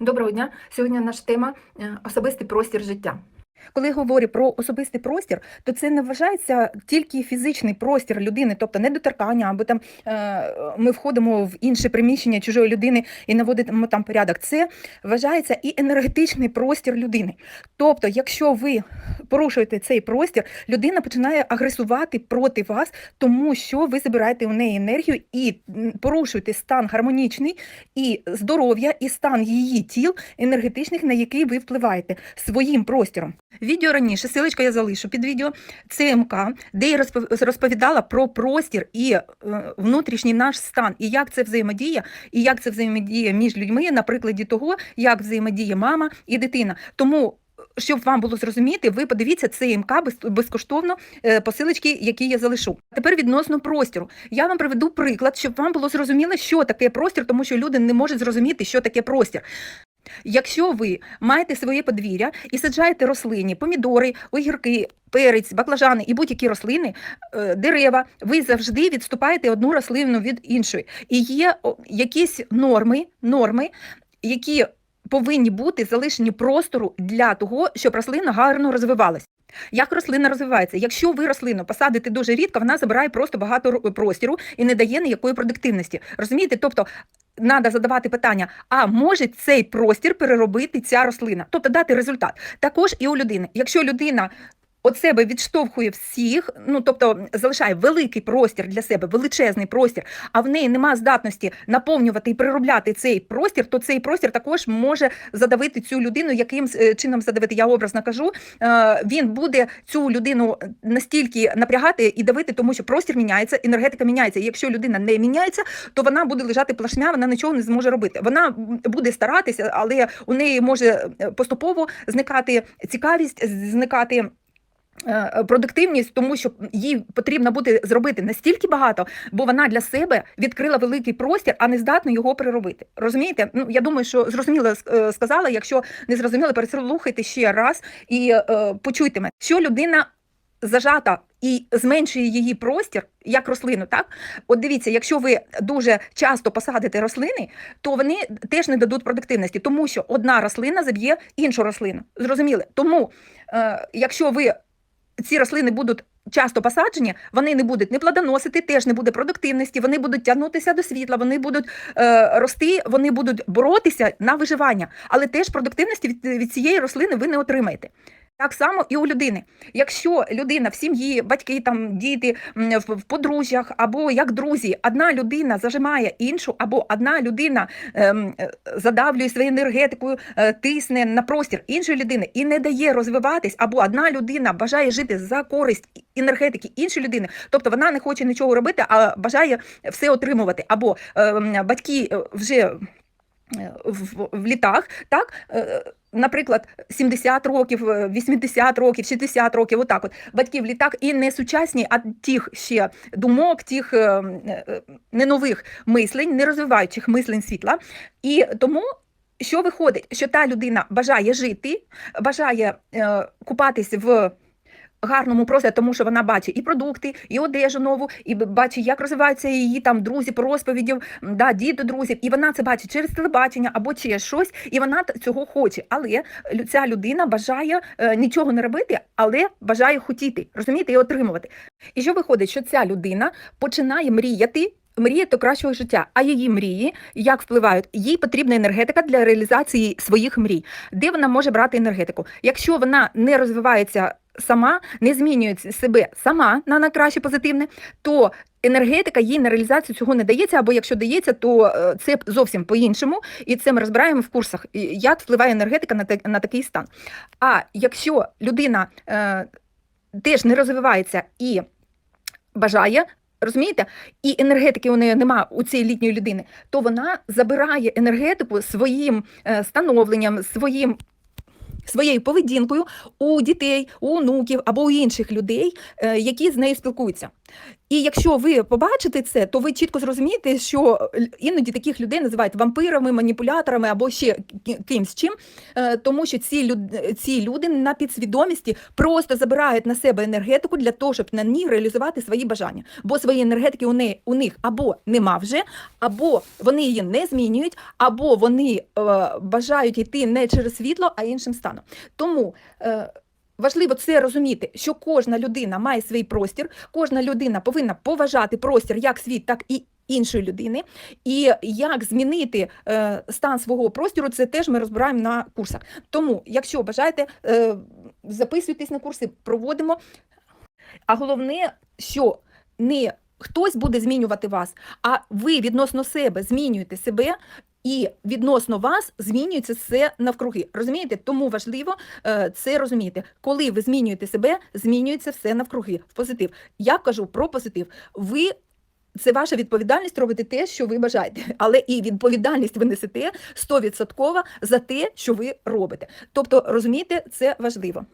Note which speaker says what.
Speaker 1: Доброго дня! Сьогодні наша тема е, особистий простір життя.
Speaker 2: Коли я говорю про особистий простір, то це не вважається тільки фізичний простір людини, тобто не доторкання, або там е, ми входимо в інше приміщення чужої людини і наводимо там порядок. Це вважається і енергетичний простір людини. Тобто, якщо ви порушуєте цей простір, людина починає агресувати проти вас, тому що ви забираєте у неї енергію і порушуєте стан гармонічний і здоров'я, і стан її тіл енергетичних, на який ви впливаєте своїм простором. Відео раніше, силочка я залишу під відео ЦМК, де я розповідала про простір і е, внутрішній наш стан, і як це взаємодіє, і як це взаємодіє між людьми на прикладі того, як взаємодіє мама і дитина. Тому. Щоб вам було зрозуміти, ви подивіться ЦМК без- безкоштовно е, посилочки, які я залишу. Тепер відносно простіру. Я вам приведу приклад, щоб вам було зрозуміло, що таке простір, тому що люди не можуть зрозуміти, що таке простір. Якщо ви маєте своє подвір'я і саджаєте рослині, помідори, огірки, перець, баклажани і будь-які рослини, е, дерева, ви завжди відступаєте одну рослину від іншої. І є якісь норми, норми, які повинні бути залишені простору для того, щоб рослина гарно розвивалась. Як рослина розвивається? Якщо ви рослину посадите дуже рідко, вона забирає просто багато простіру і не дає ніякої продуктивності. Розумієте? Тобто треба задавати питання: а може цей простір переробити ця рослина, тобто дати результат. Також і у людини. Якщо людина от себе відштовхує всіх, ну тобто залишає великий простір для себе, величезний простір, а в неї нема здатності наповнювати і переробляти цей простір, то цей простір також може задавити цю людину. Яким е, чином задавити? Я образно кажу. Е, Він буде цю людину настільки напрягати і давити, тому що простір міняється, енергетика міняється. І якщо людина не міняється, то вона буде лежати плашмя, вона нічого не зможе робити. Вона буде старатися, але у неї може е, поступово зникати цікавість, зникати. Е, Продуктивність, тому що їй потрібно буде зробити настільки багато, бо вона для себе відкрила великий простір, а не здатна його переробити. Розумієте? Ну я думаю, що зрозуміло е, сказала. Якщо не зрозуміли, переслухайте ще раз і е, почуйте мене, що людина зажата і зменшує її простір, як рослину, так? От дивіться, якщо ви дуже часто посадите рослини, то вони теж не дадуть продуктивності, тому що одна рослина заб'є іншу рослину. Зрозуміли? Тому, е, якщо ви ці рослини будуть часто посаджені, вони не будуть не плодоносити, теж не буде продуктивності, вони будуть тягнутися до світла, вони будуть е, рости, вони будуть боротися на виживання, але теж продуктивності від, від цієї рослини ви не отримаєте. Так само і у людини. Якщо людина в сім'ї, батьки, там, діти, в, подружжях або як друзі, одна людина зажимає іншу, або одна людина ем, задавлює своєю енергетикою, е, тисне на простір іншої людини і не дає розвиватись, або одна людина бажає жити за користь енергетики іншої людини, тобто вона не хоче нічого робити, а бажає все отримувати, або ем, батьки е, вже в, в літах, так. е, Наприклад, 70 років, е, 80 років, 60 років, отак от батьки в літак і не сучасні, а тих ще думок, тих е, е, не нових мислень, не розвиваючих мислень світла. І тому що виходить, що та людина бажає жити, бажає е, купатись в гарному просторі, тому що вона бачить і продукти, і одежу нову, і бачить, як розвиваються її там друзі по розповідів, м, да, діти друзів, і вона це бачить через телебачення або через щось, і вона цього хоче. Але ця людина бажає е, нічого не робити, але бажає хотіти, розумієте, і отримувати. І що виходить, що ця людина починає мріяти. Мріє до кращого життя, а її мрії як впливають? Їй потрібна енергетика для реалізації своїх мрій. Де вона може брати енергетику? Якщо вона не розвивається сама, не змінює себе сама на, на краще позитивне, то енергетика їй на реалізацію цього не дається, або якщо дається, то е, це зовсім по-іншому. І це ми розбираємо в курсах, як впливає енергетика на, на такий стан. А якщо людина е, теж не розвивається і бажає. Розумієте, і енергетики у неї нема у цієї літньої людини, то вона забирає енергетику своїм е, становленням, своїм своєю поведінкою у дітей, у онуків або у інших людей, е, які з нею спілкуються. І якщо ви побачите це, то ви чітко зрозумієте, що іноді таких людей називають вампирами, маніпуляторами або ще ки- кимсь чим, е, тому що ці, люд... ці люди на підсвідомості просто забирають на себе енергетику для того, щоб на ній реалізувати свої бажання. Бо свої енергетики у, не... у них або нема вже, або вони її не змінюють, або вони е, бажають йти не через світло, а іншим станом. Тому. Е, Важливо це розуміти, що кожна людина має свій простір, кожна людина повинна поважати простір як свій, так і іншої людини. І як змінити е, стан свого простору, це теж ми розбираємо на курсах. Тому, якщо бажаєте, е, записуйтесь на курси, проводимо. А головне, що не хтось буде змінювати вас, а ви відносно себе змінюєте себе. І відносно вас змінюється все навкруги. Розумієте? Тому важливо е, це розуміти. Коли ви змінюєте себе, змінюється все навкруги в позитив. Я кажу про позитив. Ви це ваша відповідальність робити те, що ви бажаєте, але і відповідальність ви несете 100% за те, що ви робите. Тобто, розумієте, це важливо.